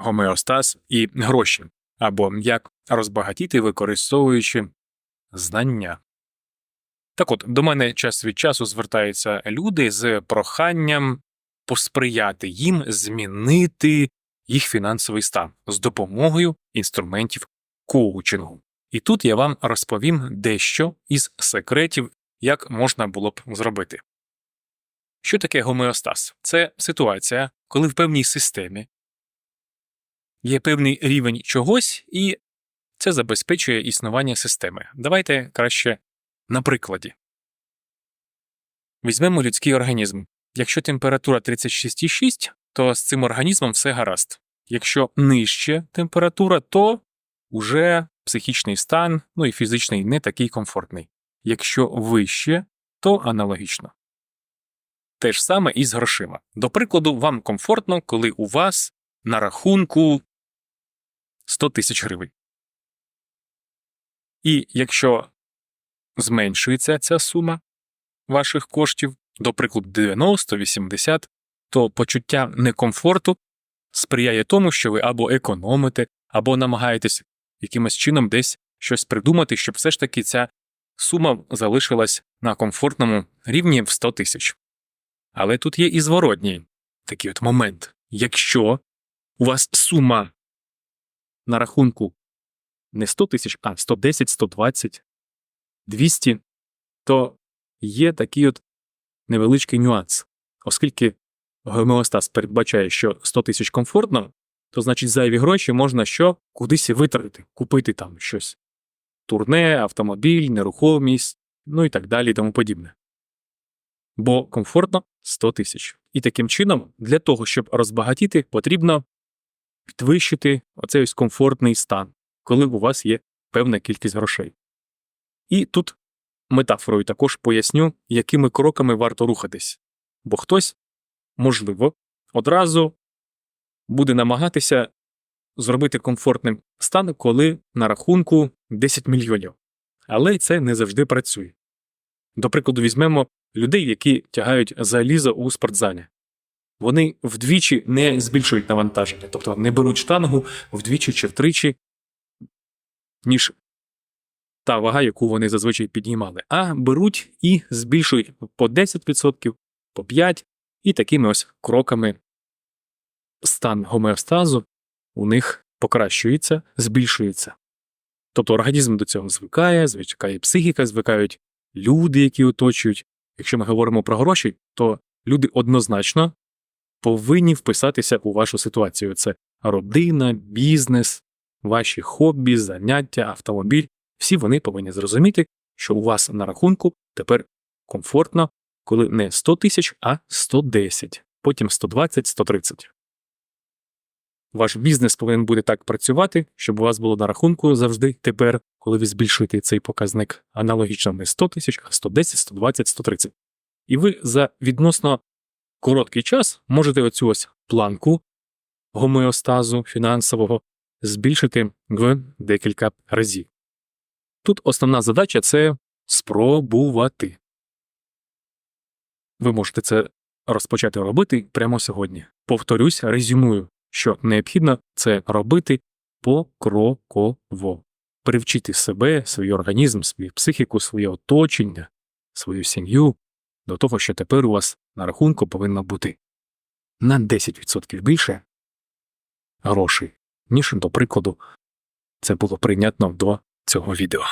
гомеостаз і гроші, або як розбагатіти, використовуючи знання. Так от, до мене час від часу звертаються люди з проханням посприяти їм змінити їх фінансовий стан з допомогою інструментів коучингу. І тут я вам розповім дещо із секретів, як можна було б зробити. Що таке гомеостаз? Це ситуація, коли в певній системі є певний рівень чогось, і це забезпечує існування системи. Давайте краще на прикладі. Візьмемо людський організм. Якщо температура 36,6, то з цим організмом все гаразд. Якщо нижче температура, то уже психічний стан, ну і фізичний не такий комфортний. Якщо вище, то аналогічно. Те ж саме і з грошима. До прикладу, вам комфортно, коли у вас на рахунку 100 тисяч гривень. І якщо зменшується ця сума ваших коштів, до прикладу 90-80, то почуття некомфорту сприяє тому, що ви або економите, або намагаєтесь якимось чином десь щось придумати, щоб все ж таки ця сума залишилась на комфортному рівні в 100 тисяч. Але тут є і зворотній такий от момент. Якщо у вас сума на рахунку не 100 тисяч, а 110, 120, 200, то є такий от невеличкий нюанс. Оскільки гомеостаз передбачає, що 100 тисяч комфортно, то значить зайві гроші можна що кудись витратити, купити там щось. Турне, автомобіль, нерухомість, ну і так далі і тому подібне. Бо комфортно 100 тисяч. І таким чином, для того, щоб розбагатіти, потрібно підвищити оцей ось комфортний стан, коли у вас є певна кількість грошей. І тут метафорою також поясню, якими кроками варто рухатись. Бо хтось, можливо, одразу буде намагатися зробити комфортним стан, коли на рахунку 10 мільйонів. Але це не завжди працює. До прикладу, візьмемо людей, які тягають залізо у спортзалі. Вони вдвічі не збільшують навантаження, тобто не беруть штангу вдвічі чи втричі, ніж та вага, яку вони зазвичай піднімали, а беруть і збільшують по 10%, по 5%, і такими ось кроками стан гомеостазу у них покращується, збільшується. Тобто організм до цього звикає, звикає психіка, звикають люди, які оточують. Якщо ми говоримо про гроші, то люди однозначно повинні вписатися у вашу ситуацію. Це родина, бізнес, ваші хобі, заняття, автомобіль. Всі вони повинні зрозуміти, що у вас на рахунку тепер комфортно, коли не 100 тисяч, а 110, потім 120, 130. Ваш бізнес повинен буде так працювати, щоб у вас було на рахунку завжди тепер, коли ви збільшуєте цей показник аналогічно не 100 тисяч, а 110, 120, 130. І ви за відносно короткий час можете оцю ось планку гомеостазу фінансового збільшити в декілька разів. Тут основна задача це спробувати. Ви можете це розпочати робити прямо сьогодні. Повторюсь, резюмую, що необхідно це робити покроково. Привчити себе, свій організм, свою психіку, своє оточення, свою сім'ю до того, що тепер у вас на рахунку повинно бути на 10% більше грошей, ніж, до прикладу, це було прийнятно до цього відео.